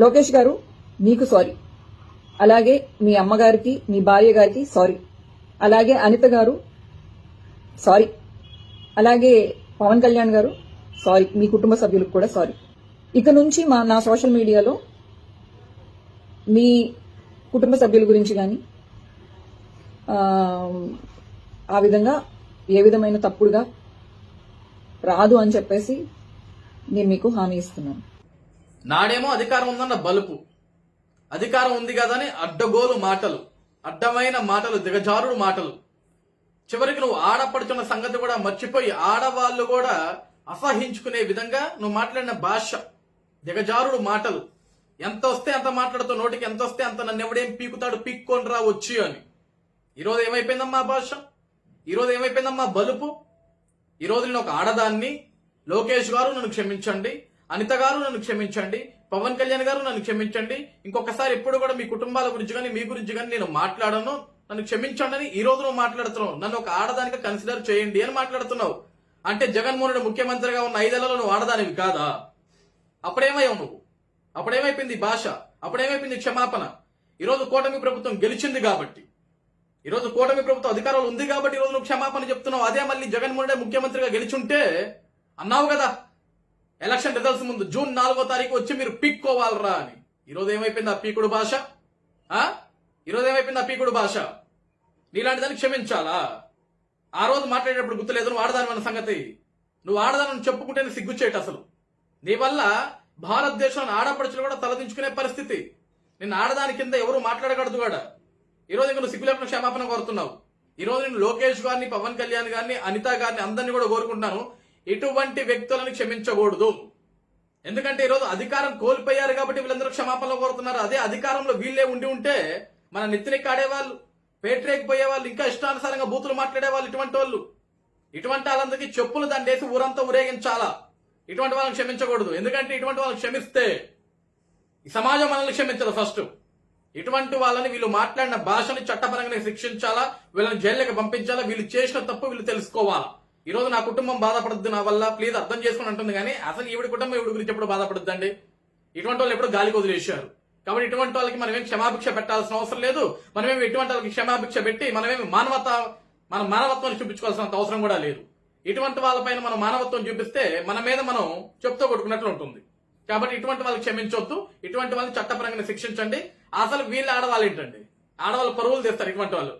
లోకేష్ గారు మీకు సారీ అలాగే మీ అమ్మగారికి మీ భార్య గారికి సారీ అలాగే అనిత గారు సారీ అలాగే పవన్ కళ్యాణ్ గారు సారీ మీ కుటుంబ సభ్యులకు కూడా సారీ ఇక నుంచి మా నా సోషల్ మీడియాలో మీ కుటుంబ సభ్యుల గురించి కానీ ఆ విధంగా ఏ విధమైన తప్పుడుగా రాదు అని చెప్పేసి నేను మీకు హామీ ఇస్తున్నాను. నాడేమో అధికారం ఉందన్న బలుపు. అధికారం ఉంది కదా అని అడ్డగోలు మాటలు. అడ్డమైన మాటలు దిగజారుడు మాటలు. చివరికి నువ్వు ఆడపడుచున్న సంగతి కూడా మర్చిపోయి ఆడవాళ్ళు కూడా అసహించుకునే విధంగా నువ్వు మాట్లాడిన భాష దిగజారుడు మాటలు. ఎంత వస్తే అంత మాట్లాడుతూ నోటికి ఎంత వస్తే అంత నన్ను ఎవడేం పీకుతాడు పీక్కొని రా వచ్చి అని. ఈరోజు ఏమైపోయిందమ్మా భాష? ఈరోజు ఏమైపోయిందమ్మా బలుపు? ఈరోజు నేను ఒక ఆడదాన్ని. లోకేష్ గారు నన్ను క్షమించండి. అనిత గారు నన్ను క్షమించండి పవన్ కళ్యాణ్ గారు నన్ను క్షమించండి ఇంకొకసారి ఎప్పుడు కూడా మీ కుటుంబాల గురించి కానీ మీ గురించి కానీ నేను మాట్లాడను. నన్ను క్షమించండి అని ఈ రోజు నువ్వు మాట్లాడుతున్నావు. నన్ను ఒక ఆడదానిగా కన్సిడర్ చేయండి అని మాట్లాడుతున్నావు. అంటే జగన్మోహన్ రెడ్డి ముఖ్యమంత్రిగా ఉన్న ఐదేళ్ళలో నువ్వు ఆడదానివి కాదా? అప్పుడేమయ్యావు నువ్వు? అప్పుడేమైపోయింది భాష? అప్పుడేమైపోయింది క్షమాపణ? ఈరోజు కూటమి ప్రభుత్వం గెలిచింది కాబట్టి. ఈరోజు కూటమి ప్రభుత్వం అధికారంలో ఉంది కాబట్టి ఈరోజు నువ్వు క్షమాపణ చెప్తున్నావు. అదే మళ్ళీ జగన్మోహన్ రెడ్డి ముఖ్యమంత్రిగా గెలిచుంటే అన్నావు కదా ఎలక్షన్ రిజల్ట్స్ ముందు జూన్ నాలుగో తారీఖు వచ్చి మీరు పీక్కోవాలరా అని. ఈరోజు ఏమైపోయింది ఆ పీకుడు భాష? ఈరోజు ఏమైపోయింది ఆ పీకుడు భాష? నీలాంటి దాన్ని క్షమించాలా? ఆ రోజు మాట్లాడేటప్పుడు గుర్తులేదు నువ్వు ఆడదాని సంగతి. నువ్వు ఆడదానని చెప్పుకుంటేనే సిగ్గుచ్చేట అసలు. నీ వల్ల భారతదేశంలో ఆడపడుచులు కూడా తలదించుకునే పరిస్థితి. నిన్ను ఆడదాని కింద ఎవరు మాట్లాడకూడదు కూడా. ఈరోజు ఇంకా నువ్వు సిగ్గులేకుండా క్షమాపణ కోరుతున్నావు. ఈరోజు నేను లోకేష్ గారిని పవన్ కళ్యాణ్ గారిని అనిత గారిని అందరినీ కూడా కోరుకుంటున్నాను. ఇటువంటి వ్యక్తులను క్షమించకూడదు. ఎందుకంటే ఈరోజు అధికారం కోల్పోయారు కాబట్టి వీళ్ళందరూ క్షమాపణలు కోరుతున్నారు. అదే అధికారంలో వీళ్ళే ఉండి ఉంటే మన నెత్తినెక్కి ఆడేవాళ్ళు పేటరేకి పోయే వాళ్ళు ఇంకా ఇష్టానుసారంగా బూతులు మాట్లాడేవాళ్ళు ఇటువంటి వాళ్ళు. ఇటువంటి వాళ్ళందరికీ చెప్పులు దండేసి ఊరంతా ఊరేగించాలా? ఇటువంటి వాళ్ళని క్షమించకూడదు. ఎందుకంటే ఇటువంటి వాళ్ళని క్షమిస్తే ఈ సమాజం మనల్ని క్షమించదు ఫస్ట్. ఇటువంటి వాళ్ళని వీళ్ళు మాట్లాడిన భాషని చట్టపరంగా శిక్షించాలా? వీళ్ళని జైళ్ళకి పంపించాలా? వీళ్ళు చేసిన తప్పు వీళ్ళు తెలుసుకోవాలా? ఈ రోజు నా కుటుంబం బాధపడద్దు నా వల్ల. ప్లీజ్ అర్థం చేసుకుని అంటుంది కానీ అసలు ఈవిడ కుటుంబం ఈవిడ గురించి ఎప్పుడు బాధపడద్దండి? ఇటువంటి వాళ్ళు ఎప్పుడు గాలికి వదిలేశారు కాబట్టి ఇటువంటి వాళ్ళకి మనమేం క్షమాభిక్ష పెట్టాల్సిన అవసరం లేదు. మనమేమి ఇటువంటి వాళ్ళకి క్షమాభిక్ష పెట్టి మనమేమి మానవత మన మానవత్వాన్ని చూపించుకోవాల్సినంత అవసరం కూడా లేదు. ఇటువంటి వాళ్ళపైన మనం మానవత్వం చూపిస్తే మన మీద మనం చెప్తూ కొట్టుకున్నట్లు ఉంటుంది. కాబట్టి ఇటువంటి వాళ్ళకి క్షమించొద్దు. ఇటువంటి వాళ్ళని చట్టపరంగా శిక్షించండి. అసలు వీళ్ళు ఆడవాళ్ళు ఏంటండి? ఆడవాళ్ళు పరువులు తెస్తారు ఇటువంటి వాళ్ళు.